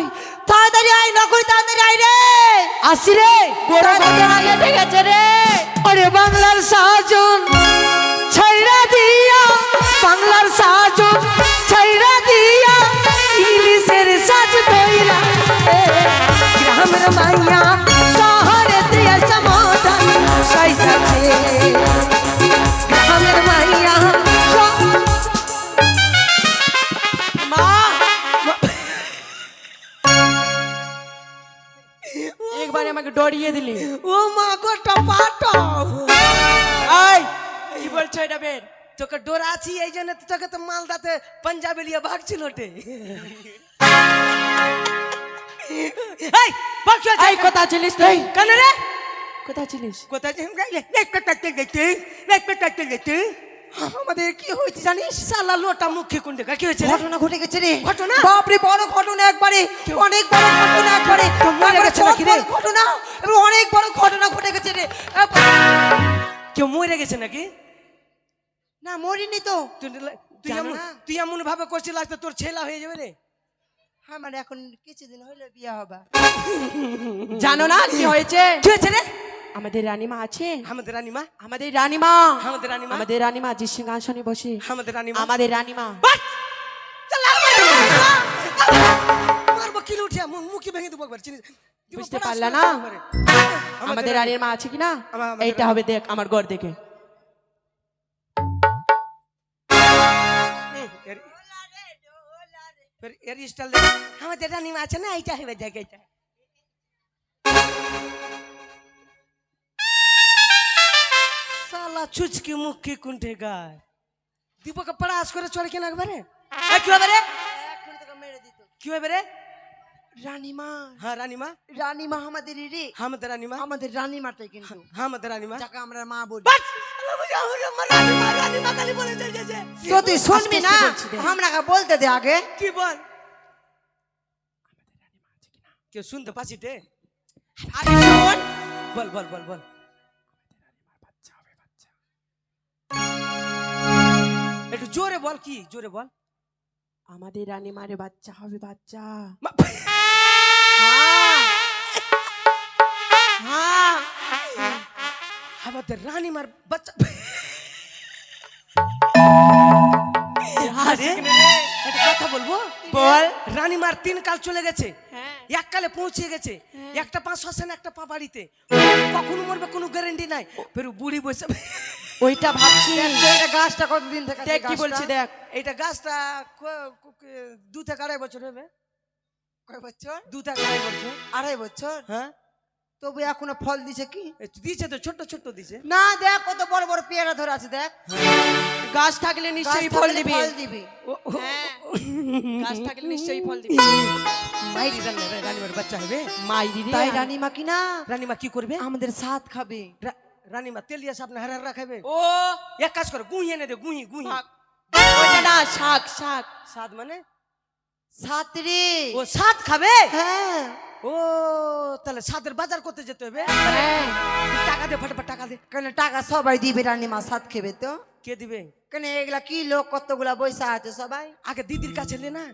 আয় তাড়াতাড়ি আয় নকরি তাড়াতাড়ি আয় রে। আসি রে। ঠিক আছে রে ওরে বাংলার সাজন তোকে ডোরাছি এই জন্য তোকে তো মালদাতে পাঞ্জাবে লিয়ে ভাগছিল ওটে এই ভাগ এই কথা ছিলিস তুই? কেন রে? কোথা ছিলিস? কোথায় যে গাইলে এক পেটাতে গেতে এক পেটাতে গেতে আমাদের কি হয়েছে জানিস? সালা লোটা মুখে কুন্ডে কি হয়েছে রে? ঘটনা ঘটে গেছে রে। ঘটনা? বাপরে বড় ঘটনা একবারে অনেক বড় ঘটনা একবারে। মরে গেছে নাকি রে? ঘটনা এবং অনেক বড় ঘটনা ঘটে গেছে রে। কেউ মরে গেছে নাকি? না মরিনি তো। তুই এমন? তুই এমন ভাবে করছিস লাগতো তোর ছেলা হয়ে যাবে রে। আমার এখন কিছুদিন হইলে বিয়ে হবে। জানো না কি হয়েছে? কি হয়েছে রে? আমাদের রানীমা আছে। আমাদের রানীমা? আমাদের রানীমা। আমাদের রানীমা? আমাদের রানীমা যে সিংহাসনে বসে। আমাদের রানীমা? আমাদের রানীমা। কিলো উঠিয়া মু- মুখে ভেঙে দেবো একবার চিনিস বুঝতে পড়াশ পারলা না? আমাদের রানীর মা আছে কিনা? এইটা হবে দেখ আমার ঘর দেখে। এর- এর স্টাইল। আমাদের রানীমা আছে না এইটা হবে এইটা সালা ছুচকি মুখি কুন্ঠে গায় দীপকে পড়াশ করে চড়ে কেন একবারে কি হবে রে কি হবে রে রানীমা হ্যাঁ রানীমা রানীমা আমাদের রে আমাদের রানীমা আমাদের রানীমাটাই কিন্তু আমাদের রানীমা যাকে আমরা মা বলি তো তুই শুনবি না? বলতে দে আগে। কি বল? কেউ শুনতে পাচ্ছি রে বল বল বল বল। একটু জোরে বল কি? জোরে বল। আমাদের রানীমারে বাচ্চা হবে বাচ্চা। আমাদের রানীমার বাচ্চা আরে, একটা কথা বলব? বল। রানীমার তিন কাল চলে গেছে। হ্যাঁ। এক কালে পৌঁছে গেছে। একটা পা শ্মশানে একটা পা বাড়িতে। কখনো মরবে কোনো গ্যারেন্টি নাই। ফের বুড়ি বসে ওইটা ভাবছি। এটা গাছটা কতদিন থেকে দেখ কি? বলছি দেখ। এইটা গাছটা দু থেকে আড়াই বছর হবে। কয় বছর? দু থেকে আড়াই বছর আড়াই বছর। হ্যাঁ। তবু এখনও ফল দিছে কি? দিছে তো ছোট্ট ছোট্ট দিছে। না দেখ কত বড় বড় পেয়ারা ধরে আছে দেখ। গাছ থাকলে নিশ্চয়ই ফল দিবি। ফল দিবি। হ্যাঁ। গাছ থাকলে নিশ্চয়ই ফল দিবি। মাইরি রান্না রানীমার বাচ্চা হবে। মাইরি তাই রানীমা কি না? রানীমা কি করবে? আমাদের সাথ খাবে। রানীমা তেল দিয়ে সাপনা হারার রাখাবে ও! এক কাজ করে গুঁহি এনে দে গুঁহি গুঁহি না শাক শাক। সাত মানে? সাত রে। ও সাত খাবে? হ্যাঁ। ও তাহলে সাতের বাজার করতে যেতে হবে? হ্যাঁ। টাকা দে ফটাফট টাকা দে। কেন টাকা সবাই দিবে রানীমা সাত খেবে তো। কে দিবে? কেন এগুলা কি লোক কতগুলা পয়সা আছে সবাই? আগে দিদির কাছে লে না?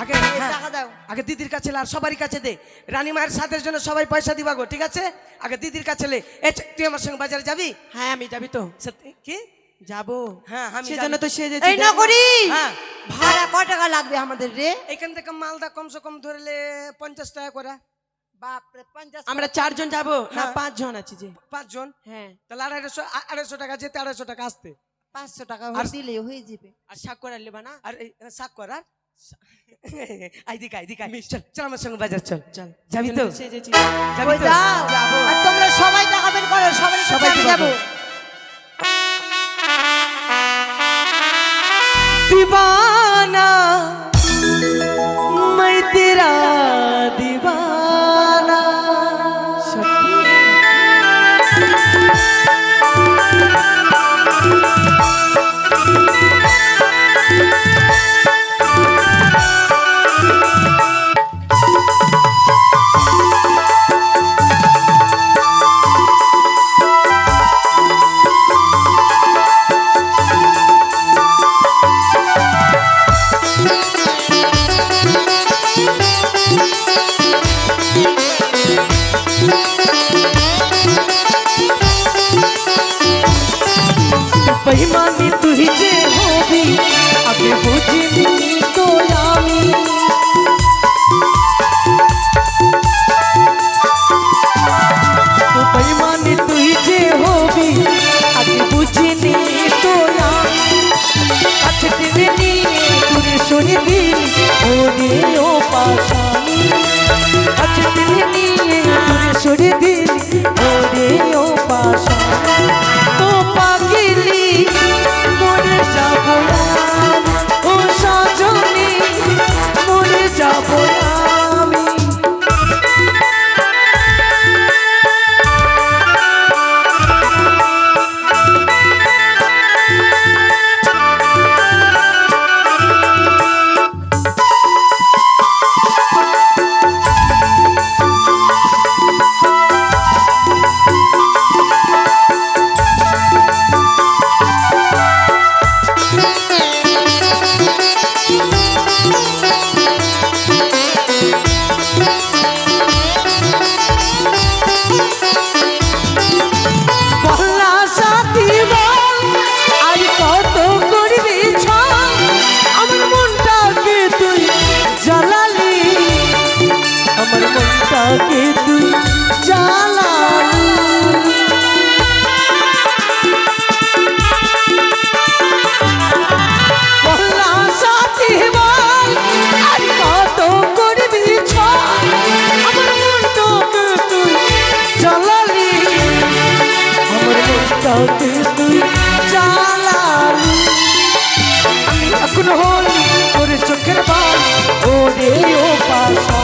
আগে হ্যাঁ, টাকা দাও। আগে দিদির কাছে আর সবারই কাছে দে। রানী মায়ের সাথের জন্য সবাই পয়সা দিবা গো ঠিক আছে? আগে দিদির কাছে লে এ তুই আমার সঙ্গে বাজারে যাবি? হ্যাঁ আমি যাবি তো। সত্যি? কি? যাব? হ্যাঁ আমি সেজন্য যাবি। তো সেজেছি এই দেখ না। নকরি হ্যাঁ। ভাড়া কয় টাকা লাগবে আমাদের রে? এখান থেকে মালদা কমসে কম ধরলে পঞ্চাশ টাকা করে। বাপরে পঞ্চাশ আমরা চারজন যাব? না হ্যাঁ। পাঁচজন আছি যে। পাঁচজন? হ্যাঁ। তাহলে আড়াইশো আড়াইশো টাকা যেতে আড়াইশো টাকা আসতে। পাঁচশো টাকা আর- দিলে হয়ে যাবে। আর শাক করার লেবা না? আর এই শাক করার? আইদিকা আইদিকা চল চল আমার সঙ্গে বাজার চল। চল। যাবি তো? যাবি তো? যাও আর তোমরা সবাই টাকা বের করো সবাই সবাই সবাই যাব। দিন ওরে ও পাশানি। আজ দিন নিয়ে সুরে দিন মনটাকে তুই জ্বালালি। মনটাকে তুই জ্বালালি। আমি এখন হলি তোর চোখের বাল ওরে ও পাশালি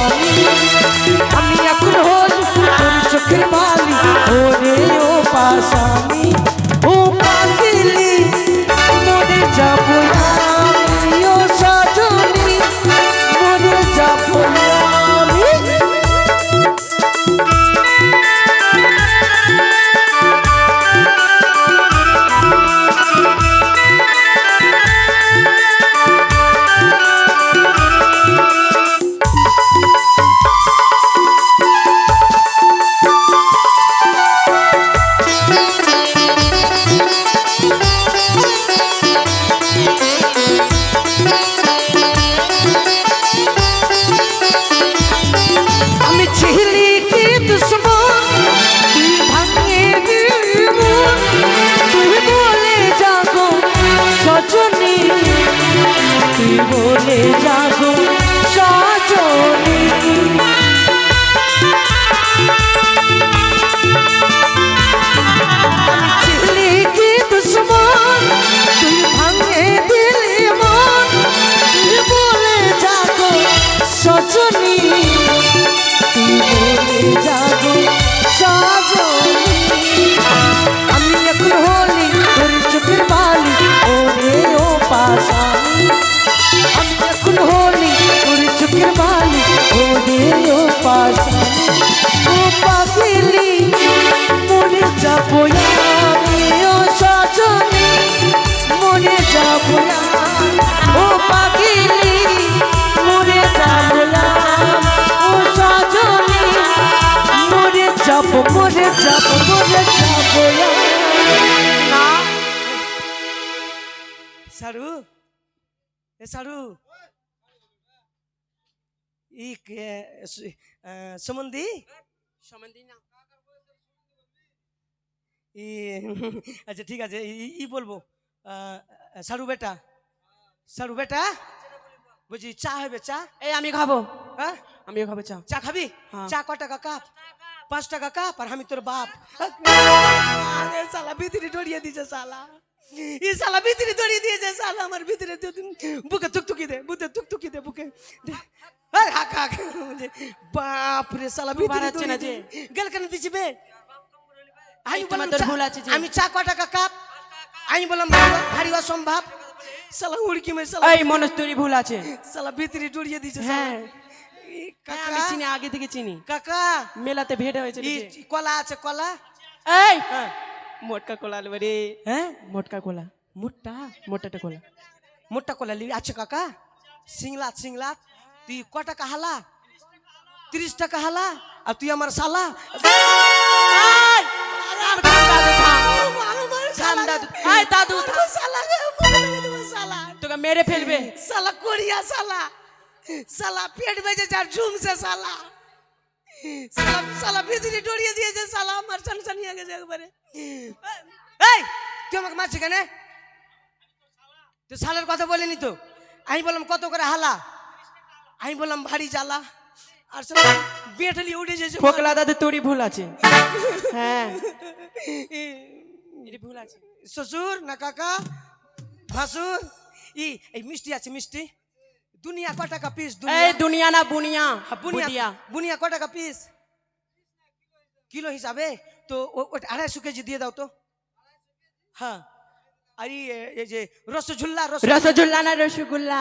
তুই বলে যাগো এ সারু ই কে সু- আহ, সুমন্দি ই আচ্ছা ঠিক আছে ই- বলব সারু বেটা সারু বেটা বলছি চা হবে চা এই আমি খাব হ্যাঁ আমিও খাব চা চা খাবি। চা ক টাকা কাপ পাঁচ টাকা কাপ আর আমি তোর বাপ শালা ভিতরে ডরিয়ে দিয়েছে শালা ই শালা ভিতরে ডরিয়ে আমার ভিতরে দু দিন। বুকে তুকতুকি দে বুকে তুকতুকি দে বুকে। আরে হাক বাপ রে শালা ভিতরে বাড়াচ্ছে না যে। গেল কেন দিছি বে? আমি বললাম ভুল আছে। আমি চা ক টাকা কাপ? আমি বললাম ভারী- অসম্ভব। শালা উড়কি মে শালা এই মনোজ তোরই ভুল আছে। শালা ভিতরে ডরিয়ে দিয়েছে হ্যাঁ। হ্যাঁ, আমি চিনি আগে থেকে চিনি। কাকা। মেলাতে ভেট হয়েছে কলা আছে কলা? এই! মোটকা কোলা রে হ্যাঁ মোটকা কোলা। মোটা মোটাটা কোলা মোটা কলা লিবি আছে কাকা সিংলাত সিংলাত। তুই ক টাকা হালা? তিরিশ টাকা হালা? আর তুই আমার শালা? দাদু। তোকে মেরে ফেলবে। শালা কোরিয়া শালা। শালা পেট বেজে যার ঝুমছে শালা। শালা শালা ভিতরে ডরিয়ে দিয়েছে শালা আমার সানসান নিয়ে গেছে একবারে। এই তুই আমাকে মারছি কেন? তুই শালার কথা বলিনি তো? আমি বললাম কত করে হালা? আমি বললাম ভারী জ্বালা। আর সব বেটলি উঠে যেছে ফোকলা দাদু তোরই ভুল আছে। হ্যাঁ। ভুল আছে। শ্বশুর না কাকা? ভাসুর? ই এই মিষ্টি আছে মিষ্টি। দুনিয়া ক টাকা পিস দুনিয়া? এই দুনিয়া না বুনিয়া হ্যাঁ, বুনিয়া। বুনিয়া ক টাকা পিস কিলো হিসাবে? তো ওটা আড়াইশো কেজি দিয়ে দাও তো। হ্যাঁ। আর এই যে রসঝুল্লা রস রসগোল্লা না রসগোল্লা?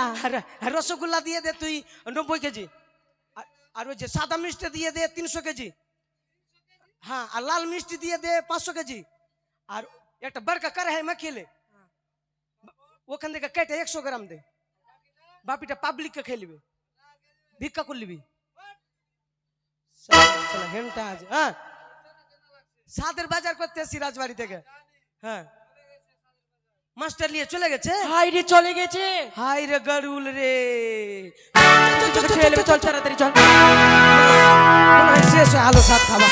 রসগোল্লা দিয়ে দে তুই নব্বই কেজি। আর- ওই যে সাদা মিষ্টি দিয়ে দে তিনশো কেজি। হ্যাঁ আর লাল মিষ্টি দিয়ে দে পাঁচশো কেজি। আর একটা বড়কা কড়াই মাখিয়ে ওখান থেকে কেটে একশো গ্রাম দে। বাপিটা পাবলিককে খেয়ে নিবে ভিক্ষা করে নিবি। হেনটা আছে হ্যাঁ। সাদের বাজার করতে রাজবাড়ি থেকে হ্যাঁ। মাস্টার নিয়ে চলে গেছে হাই রে চলে গেছে হাই রে গরুল রে চল চল চল তাড়াতাড়ি চল মনে হয় শেষ আলো সাত খাবা